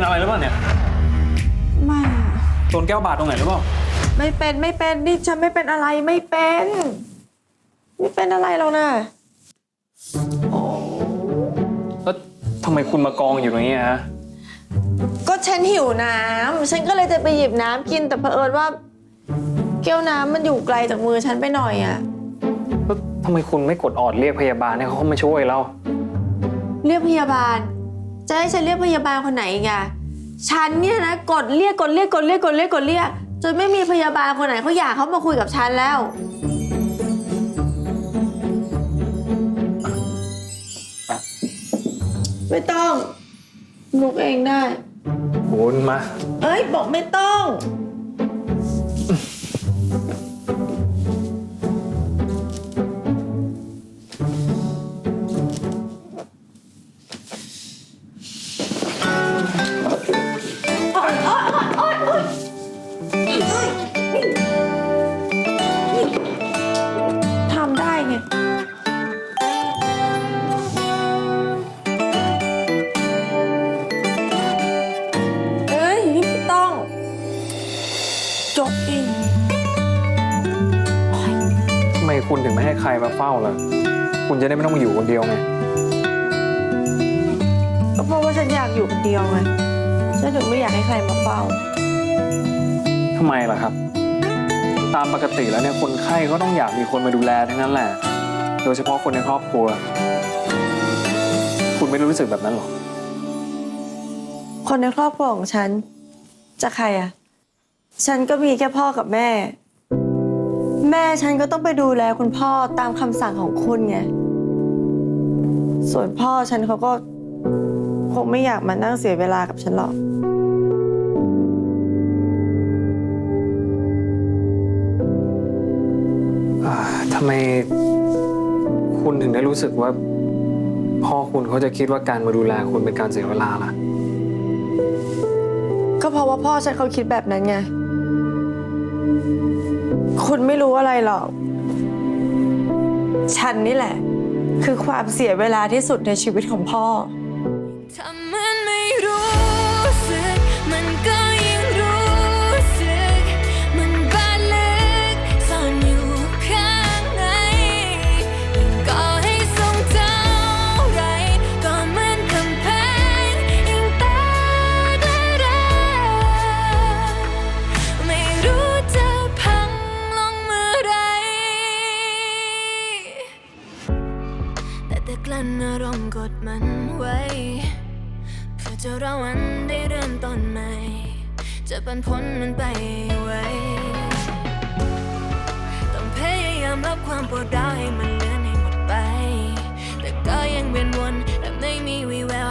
เป็นอะไรหรือเปล่าเนี่ยไม่อะโดนแก้วบาดตรงไหนหรือเปล่าไม่เป็นไม่เป็นนี่ฉันไม่เป็นอะไรไม่เป็น ไม่เป็นอะไรหรอกนะโอ้แล้วทำไมคุณมากองอยู่ตรงนี้อะฮะก็ฉันหิวน้ำฉันก็เลยจะไปหยิบน้ำกินแต่เผอิญว่า แก้วน้ำมันอยู่ไกลจากมือฉันไปหน่อยอะแล้วทำไมคุณไม่กดออดเรียกพยาบาลให้เขาเข้ามาช่วยเรา เรียกพยาบาล จะให้ฉันเรียกพยาบาลคนไหนอีกอะ ฉันเนี่ยนะกดเรียกกดเรียกกดเรียกกดเรียกกดเรียกจนไม่มีพยาบาลคนไหนเขาอยากเข้ามาคุยกับฉันแล้ว ไม่ต้องลุกเองได้คุณมา เอ้ยบอกไม่ต้อง ไมคุณถึงไม่ให้ใครมาเฝ้าล่ะ คุณจะได้ไม่ต้องมาอยู่คนเดียวไง ก็เพราะว่าฉันอยากอยู่คนเดียวไง ฉันถึงไม่อยากให้ใครมาเฝ้า ทำไมล่ะครับ ตามปกติแล้วเนี่ยคนไข้ก็ต้องอยากมีคนมาดูแลทั้งนั้นแหละ โดยเฉพาะคนในครอบครัว คุณไม่รู้สึกแบบนั้นหรอ คนในครอบครัวของฉัน จะใครอะ ฉันก็มีแค่พ่อกับแม่ แม่ฉันก็ต้องไปดูแลคุณพ่อตามคำสั่งของคุณไง ส่วนพ่อฉันเขาก็ คงไม่อยากมานั่งเสียเวลากับฉันหรอก อ่าทำไมคุณถึงได้รู้สึกว่า พ่อคุณเขาจะคิดว่าการมาดูแลคุณเป็นการเสียเวลาล่ะ ก็เพราะว่าพ่อฉันเขาคิดแบบนั้นไง คุณไม่รู้อะไรหรอก ฉันนี่แหละ คือความเสียเวลาที่สุดในชีวิตของพ่อ แต่กลั้นอารมณ์กดมันไว้ เพื่อจะรอวันได้เริ่มต้นใหม่ จะปันพ้นมันไปไว้ ต้องพยายามรับความปวดร้าวให้มันเลือนให้หมดไป แต่ก็ยังเวียนวนและไม่มีวีแวว